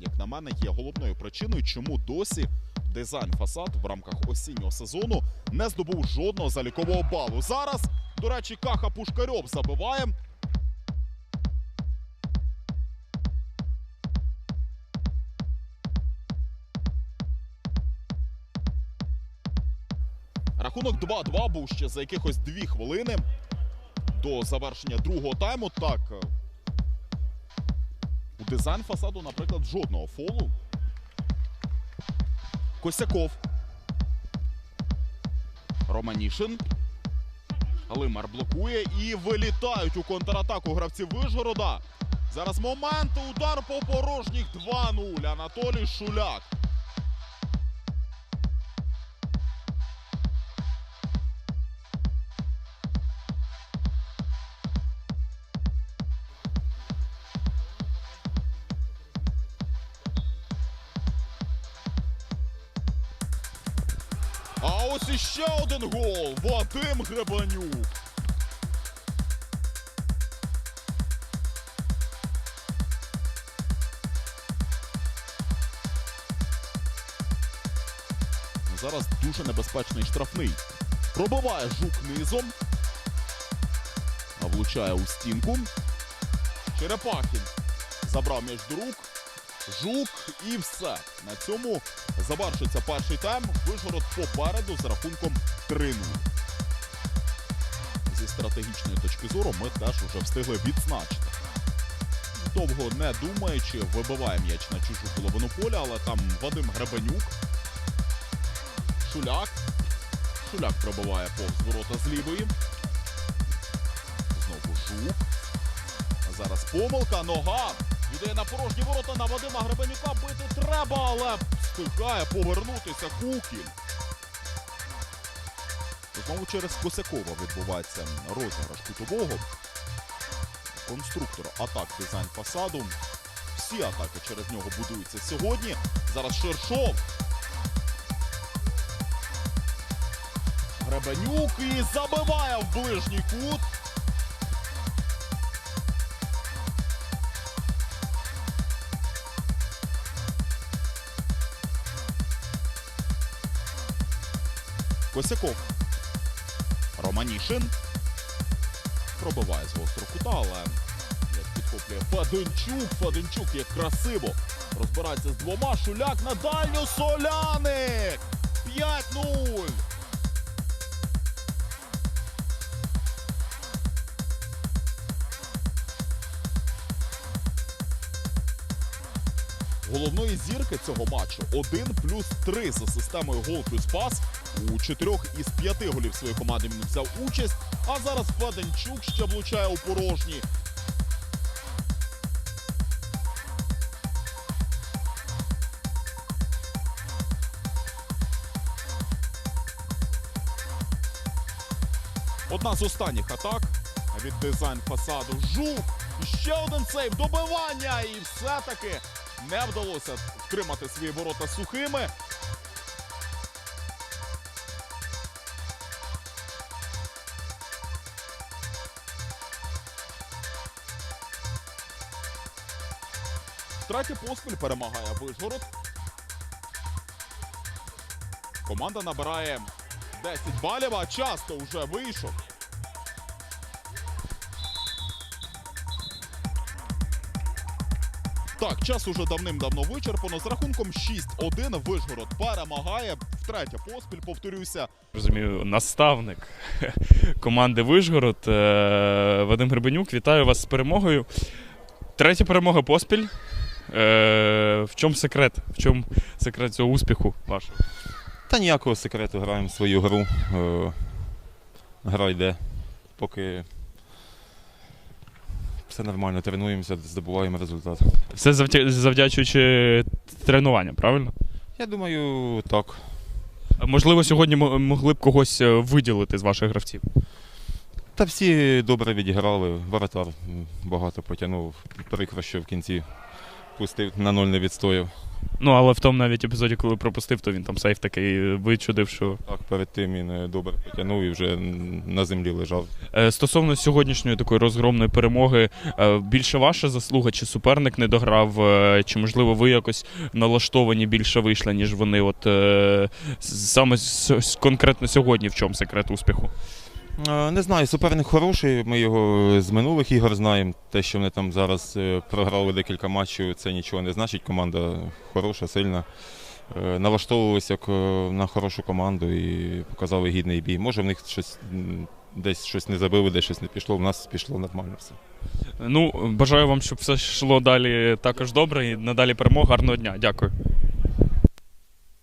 Як на мене, є головною причиною, чому досі дизайн фасад в рамках осіннього сезону не здобув жодного залікового балу. Зараз, до речі, Каха Пушкарьов забиває. Рахунок 2-2 був ще за якихось дві хвилини до завершення другого тайму. Так, у дизайн фасаду, наприклад, жодного фолу. Косяков. Романішин. Лимар блокує і вилітають у контратаку гравці Вижгорода. Зараз момент. Удар по порожніх 2-0. Анатолій Шуляк. А ось іще один гол. Вадим Гребанюк. Зараз дуже небезпечний штрафний. Пробиває жук низом. А влучає у стінку. Черепахін забрав м'яч до рук. Жук і все. На цьому завершиться перший тайм. Вишгород попереду з рахунком 3-0. Зі стратегічної точки зору ми теж вже встигли відзначити. Довго не думаючи, вибиває м'яч на чужу половину поля, але там Вадим Гребенюк. Шуляк. Шуляк пробиває повз ворота з лівої. Знову жук. А зараз помилка, нога. Йде на порожні ворота на Вадима Гребенюка. Бити треба, але встигає повернутися Кукіль. Знову через Косякова відбувається розіграш кутового. Конструктор атак дизайн фасаду. Всі атаки через нього будуються сьогодні. Зараз Шершов. Гребенюк і забиває в ближній кут. Косяков. Романішин. Пробиває з гострого кута, але як підхоплює Фаденчук. Фаденчук як красиво. Розбирається з двома. Шуляк на дальню Соляник. 5-0. Головної зірки цього матчу 1 плюс 3 за системою гол плюс пас. У чотирьох із п'яти голів своєї команди він взяв участь. А зараз Феденчук ще влучає у порожні. Одна з останніх атак від дизайн фасаду. Жук. Ще один сейв. Добивання. І все-таки не вдалося втримати свої ворота сухими. Третє поспіль перемагає Вишгород. Команда набирає 10 балів, а часто вже вийшов. Так, час уже давним-давно вичерпано. З рахунком 6-1 Вишгород перемагає втретє поспіль, повторюся. Розумію, наставник команди Вишгород е, Вадим Гребенюк. Вітаю вас з перемогою. Третя перемога поспіль. Е, В чому секрет? В чому секрет цього успіху вашого? Та ніякого секрету граємо свою гру. Е, гра йде. Поки все нормально, тренуємося, здобуваємо результат. Все завдя- завдячуючи тренуванням, правильно? Я думаю, так. Можливо, сьогодні мо- могли б когось е, виділити з ваших гравців. Та всі добре відіграли. Воротар м, багато потягнув. Прикро, що в кінці пустив на ноль не відстояв. Ну, але в тому навіть епізоді, коли пропустив, то він там сейф такий вичудив, що. Так, перед тим він е, добре потягнув і вже на землі лежав. Е, Стосовно сьогоднішньої такої розгромної перемоги, е, більше ваша заслуга, чи суперник не дограв, чи можливо ви якось налаштовані більше вийшли, ніж вони? От саме конкретно сьогодні в чому секрет успіху? Е, Не знаю, суперник хороший. Ми його з минулих ігор знаємо. Те, що вони там зараз е, програли декілька матчів, це нічого не значить. Команда хороша, сильна. Е, Налаштовувалися на хорошу команду і показали гідний бій. Може, в них щось десь щось не забили, десь щось не пішло. В нас пішло нормально все. Ну, бажаю вам, щоб все йшло далі також добре і надалі перемога. Гарного дня. Дякую.